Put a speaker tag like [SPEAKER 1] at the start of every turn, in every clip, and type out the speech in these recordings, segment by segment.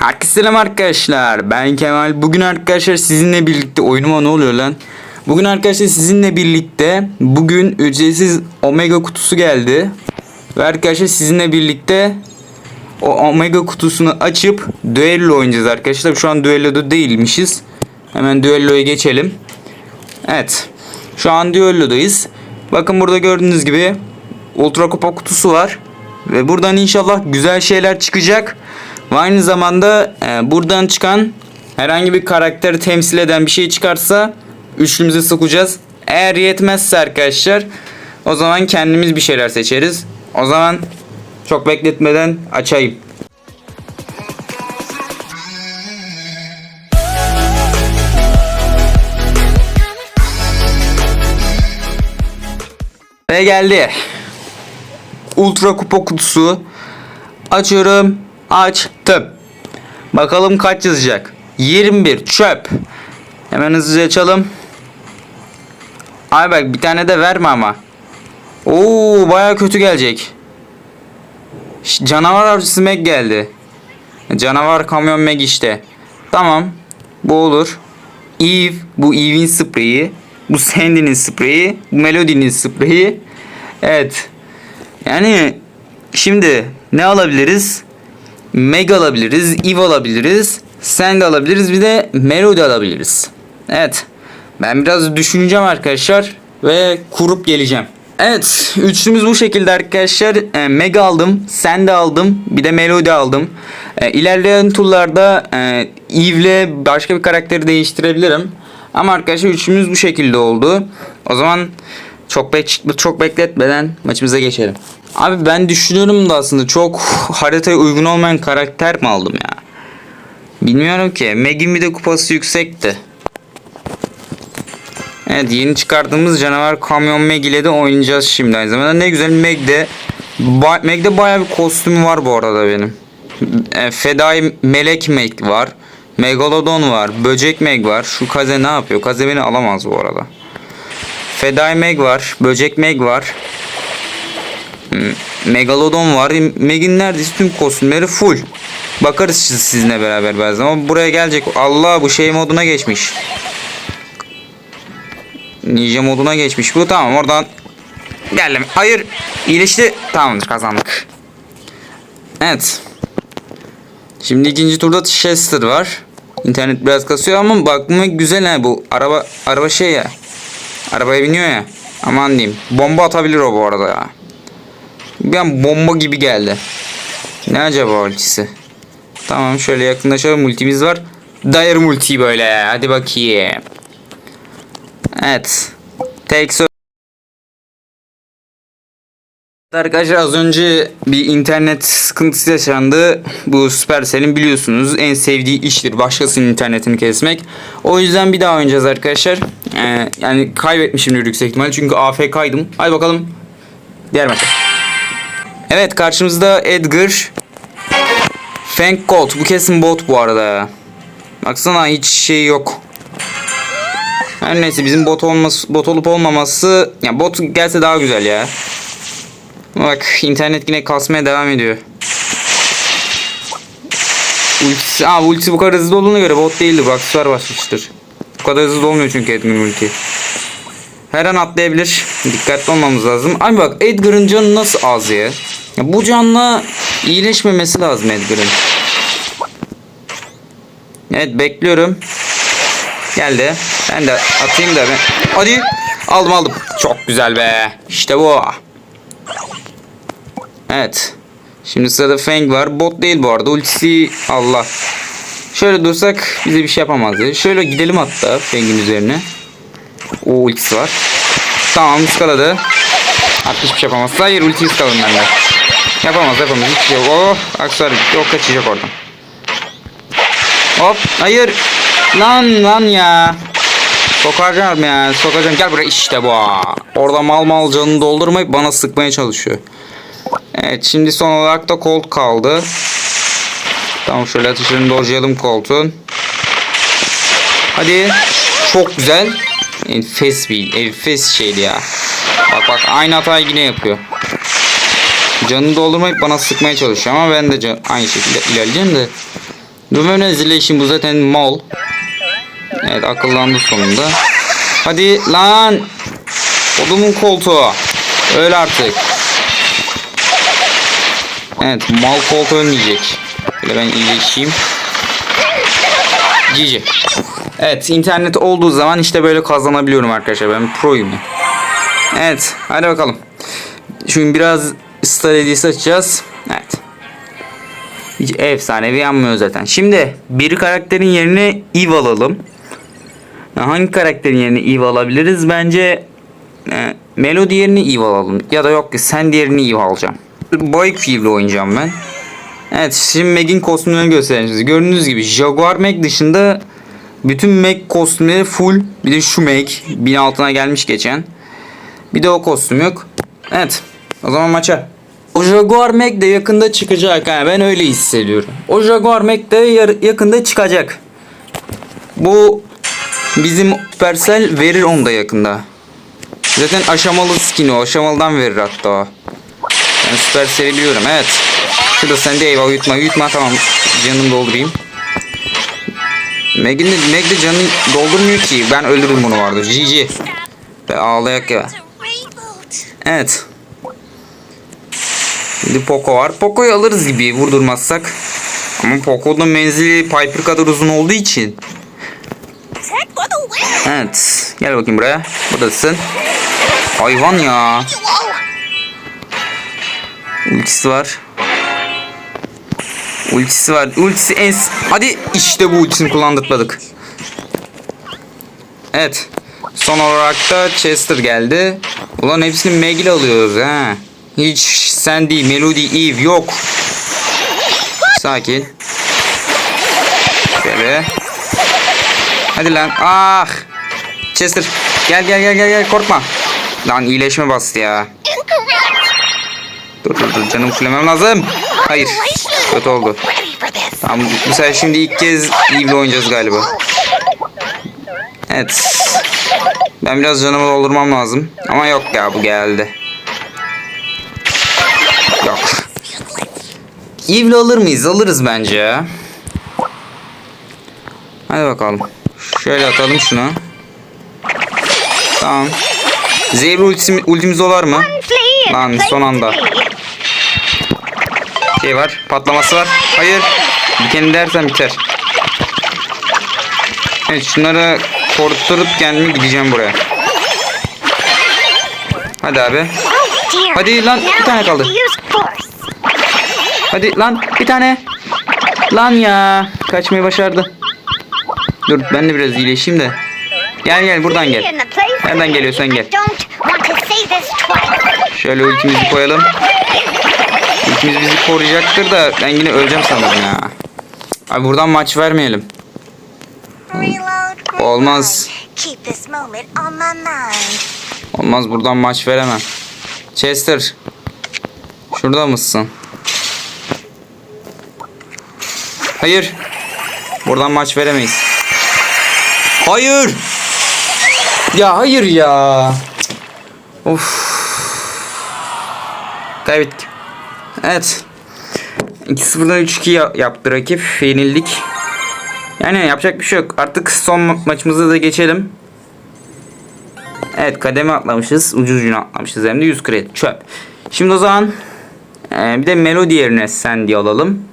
[SPEAKER 1] Herkese selam arkadaşlar. Ben Kemal. Bugün arkadaşlar sizinle birlikte oyunuma ne oluyor lan? Bugün arkadaşlar sizinle birlikte bugün ücretsiz Omega kutusu geldi. Ve arkadaşlar sizinle birlikte o Omega kutusunu açıp düello oynayacağız arkadaşlar. Şu an düelloda değilmişiz. Hemen düelloya geçelim. Evet. Şu an düellodayız. Bakın burada gördüğünüz gibi Ultra Kupa kutusu var. Ve buradan inşallah güzel şeyler çıkacak. Ve aynı zamanda e, buradan çıkan herhangi bir karakteri temsil eden bir şey çıkarsa üçlümüze sokacağız. Eğer yetmezse arkadaşlar o zaman kendimiz bir şeyler seçeriz. O zaman çok bekletmeden açayım. Ve geldi. Ultra kupa kutusu. Açıyorum. Açtım. Bakalım kaç yazacak. 21 çöp. Hemen hızlıca açalım. Ay bak bir tane de verme ama. Oo baya kötü gelecek. Canavar avcısı Meg geldi. Canavar kamyon Meg işte. Tamam. Bu olur. Eve. Bu Eve'in spreyi. Bu Sandy'nin spreyi. Bu Melody'nin spreyi. Evet. Yani şimdi ne alabiliriz? Meg alabiliriz, Eve alabiliriz, Sandy alabiliriz bir de Melody alabiliriz. Evet. Ben biraz düşüneceğim arkadaşlar ve kurup geleceğim. Evet, üçlümüz bu şekilde arkadaşlar. E, Meg aldım, Sandy aldım, bir de Melody aldım. E, ilerleyen turlarda e, Eve'le başka bir karakteri değiştirebilirim. Ama arkadaşlar üçümüz bu şekilde oldu. O zaman çok bek çok bekletmeden maçımıza geçelim. Abi ben düşünüyorum da aslında çok haritaya uygun olmayan karakter mi aldım ya? Bilmiyorum ki. Meg'in bir de kupası yüksekti. Evet yeni çıkardığımız canavar kamyon Meg ile de oynayacağız şimdi aynı zamanda. Ne güzel Meg'de ba Meg'de bayağı bir kostümü var bu arada benim. E, Fedai Melek Meg var. Megalodon var. Böcek Meg var. Şu Kaze ne yapıyor? Kaze beni alamaz bu arada. Fedai Meg var. Böcek Meg var. Megalodon var. Meg'in neredeyse tüm kostümleri full. Bakarız siz- sizinle beraber bazen ama buraya gelecek. Allah bu şey moduna geçmiş. Ninja moduna geçmiş bu. Tamam oradan geldim. Hayır. iyileşti. Tamamdır kazandık. Evet. Şimdi ikinci turda Chester var. İnternet biraz kasıyor ama bakma güzel ha bu. Araba araba şey ya. Arabaya biniyor ya. Aman diyeyim. Bomba atabilir o bu arada ya. Bir an bomba gibi geldi. Ne acaba ultisi? Tamam şöyle yakınlaşalım. Multimiz var. Dair multi böyle. Hadi bakayım. Evet. Tek Arkadaşlar az önce bir internet sıkıntısı yaşandı. Bu Supercell'in biliyorsunuz en sevdiği iştir başkasının internetini kesmek. O yüzden bir daha oynayacağız arkadaşlar. Ee, yani kaybetmişimdir yüksek ihtimal çünkü AFK'ydım. Hadi bakalım diğer maça. Evet karşımızda Edgar. Fang Colt. Bu kesin bot bu arada. Baksana hiç şey yok. Her neyse bizim bot olması bot olup olmaması ya bot gelse daha güzel ya. Bak internet yine kasmaya devam ediyor. Ultisi, aa, ultisi bu kadar hızlı olduğuna göre bot değildi. Bu aksesuar basmıştır. Bu kadar hızlı olmuyor çünkü Edgar'ın ulti. Her an atlayabilir. Dikkatli olmamız lazım. Ay bak Edgar'ın canı nasıl az ya? Bu canla iyileşmemesi lazım Edgar'ın. Evet bekliyorum. Geldi. Ben de atayım da ben. Hadi. Aldım aldım. Çok güzel be. İşte bu. Evet. Şimdi sırada Fang var. Bot değil bu arada. Ultisi Allah. Şöyle dursak bize bir şey yapamaz ya. Şöyle gidelim hatta Fang'in üzerine. O ultisi var. Tamam ıskaladı. Artık hiçbir şey yapamaz. Hayır ulti ıskaladım ben de. Yapamaz yapamaz. Şey yok. Oh aksesuar yok kaçacak oradan. Hop hayır. Lan lan ya. Sokacağım ya sokacağım. Gel buraya işte bu. Orada mal mal canını doldurmayıp bana sıkmaya çalışıyor. Evet şimdi son olarak da Colt kaldı. Tamam şöyle atışlarını dojlayalım Colt'un. Hadi. Çok güzel. Enfes bir enfes şeydi ya. Bak bak aynı hatayı yine yapıyor. Canını doldurmayıp bana sıkmaya çalışıyor ama ben de can, aynı şekilde ilerleyeceğim de. Luminization bu zaten mal. Evet akıllandı sonunda. Hadi lan. Odumun koltuğu. Öl artık. Evet mal koltuğu ölmeyecek. Böyle ben iyileşeyim. GG. Evet internet olduğu zaman işte böyle kazanabiliyorum arkadaşlar. Ben proyum. Evet hadi bakalım. Şimdi biraz Star Hediyesi açacağız. Evet. Hiç efsanevi yanmıyor zaten. Şimdi bir karakterin yerine Eve alalım. Hangi karakterin yerine Eve alabiliriz? Bence e, Melody yerine Eve alalım. Ya da yok ki sen diğerini Eve alacağım. Boy ile oynayacağım ben. Evet şimdi Meg'in kostümlerini göstereyim size. Gördüğünüz gibi Jaguar Meg dışında bütün Meg kostümleri full. Bir de şu Meg. Bin altına gelmiş geçen. Bir de o kostüm yok. Evet. O zaman maça. O Jaguar Meg de yakında çıkacak. Ha, ben öyle hissediyorum. O Jaguar Meg de yakında çıkacak. Bu bizim Supercell verir onu da yakında. Zaten aşamalı skin o. Aşamalıdan verir hatta o. Ben Supercell'i biliyorum. Evet. Şurada sen de eyvallah yutma. Yutma tamam. Canımı doldurayım. Meg'in de, Meg de canını doldurmuyor ki. Ben öldürürüm bunu vardı. GG. Ve ağlayak ya. Evet. Şimdi Poco var. Poco'yu alırız gibi vurdurmazsak. Ama Poco'nun menzili Piper kadar uzun olduğu için. Evet. Gel bakayım buraya. Buradasın. Hayvan ya. Ultisi var. Ultisi var. Ultisi en... Hadi işte bu ultisini kullandırmadık. Evet. Son olarak da Chester geldi. Ulan hepsini Meg'le alıyoruz ha. Hiç değil Melody Eve yok. Sakin. Şöyle. Hadi lan. Ah. Chester. Gel gel gel gel gel korkma. Lan iyileşme bastı ya. Dur dur dur canım fullemem lazım. Hayır. Kötü oldu. Tamam bu sefer şimdi ilk kez Eve'le oynayacağız galiba. Evet. Ben biraz canımı doldurmam lazım. Ama yok ya bu geldi. Eve'le alır mıyız? Alırız bence ya. Hadi bakalım. Şöyle atalım şunu. Tamam. Zehir ultimi, ultimiz olar mı? Lan son anda. Şey var. Patlaması var. Hayır. Dikeni dersen biter. Evet şunları korkturup kendimi gideceğim buraya. Hadi abi. Hadi lan, bir tane kaldı. Hadi lan bir tane. Lan ya. Kaçmayı başardı. Dur ben de biraz iyileşeyim de. Gel gel buradan gel. Nereden geliyorsan gel. Şöyle ultimizi koyalım. Ultimiz bizi koruyacaktır da ben yine öleceğim sanırım ya. Abi buradan maç vermeyelim. Olmaz. Olmaz buradan maç veremem. Chester. Şurada mısın? Hayır. Buradan maç veremeyiz. Hayır. Ya hayır ya. Of. Kaybettik. Evet. 2-0'dan 3-2 ya- yaptı rakip. Yenildik. Yani yapacak bir şey yok. Artık son ma- maçımıza da geçelim. Evet kademe atlamışız. Ucu ucuna atlamışız hem de 100 kredi. Çöp. Şimdi o zaman e, bir de melodi yerine Sandy alalım.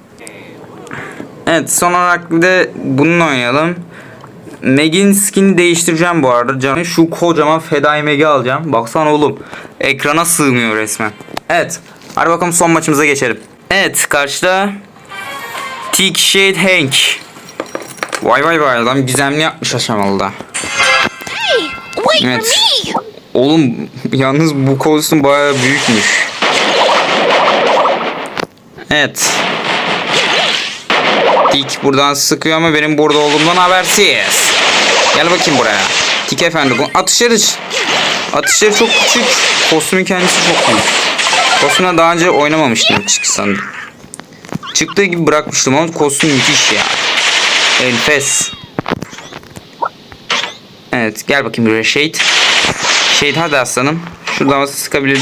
[SPEAKER 1] Evet son olarak bir de bununla oynayalım. Meg'in skin'i değiştireceğim bu arada. Canım şu kocaman Fedai Meg'i alacağım. Baksana oğlum. Ekrana sığmıyor resmen. Evet. Hadi bakalım son maçımıza geçelim. Evet karşıda Tick Shade Hank. Vay vay vay adam gizemli yapmış aşamalıda. Evet. Oğlum yalnız bu kostüm bayağı büyükmüş. Evet. Tik buradan sıkıyor ama benim burada olduğumdan habersiz. Gel bakayım buraya. Tik efendi atışları atışları çok küçük. Kostümün kendisi çok büyük. Kostümle daha önce oynamamıştım çıktı sanırım. Çıktığı gibi bırakmıştım ama kostüm müthiş ya. Enfes. Evet gel bakayım buraya Shade. Shade hadi aslanım. Şuradan sıkabilir.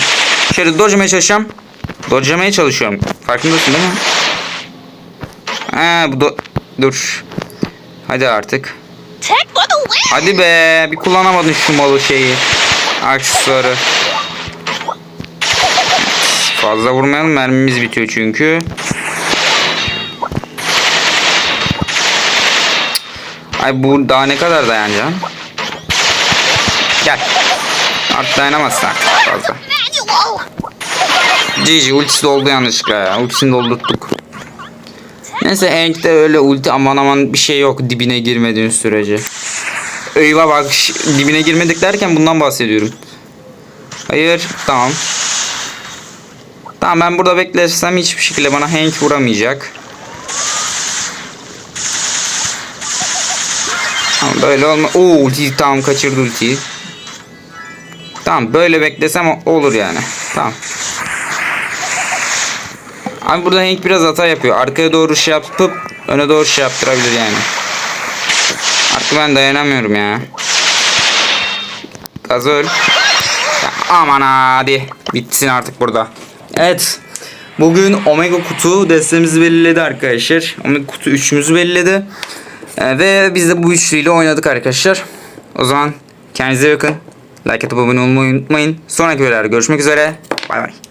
[SPEAKER 1] Şöyle dodge'lamaya çalışacağım. Dodge'lamaya çalışıyorum. Farkındasın değil mi? Ha bu do Dur. Hadi artık. Hadi be. Bir kullanamadın şu malı şeyi. Aksesuarı. Fazla vurmayalım. Mermimiz bitiyor çünkü. Ay bu daha ne kadar dayanacaksın? Gel. Artık dayanamazsın artık fazla. GG ultisi doldu yanlışlıkla ya. Ultisini doldurttuk. Neyse Enk'te öyle ulti aman aman bir şey yok dibine girmediğin sürece. Eyvah bak dibine girmedik derken bundan bahsediyorum. Hayır tamam. Tamam ben burada beklersem hiçbir şekilde bana Hank vuramayacak. Tamam böyle olma. Oo ulti tamam kaçırdı ultiyi. Tamam böyle beklesem olur yani. Tamam. Abi burada Hank biraz hata yapıyor. Arkaya doğru şey yapıp öne doğru şey yaptırabilir yani. Artık ben dayanamıyorum ya. Gaz öl. Ya aman hadi. Bitsin artık burada. Evet. Bugün Omega kutu destemizi belirledi arkadaşlar. Omega kutu üçümüzü belirledi. Ee, ve biz de bu üçlüyle oynadık arkadaşlar. O zaman kendinize bakın. Like atıp abone olmayı unutmayın. Sonraki videolarda görüşmek üzere. Bay bay.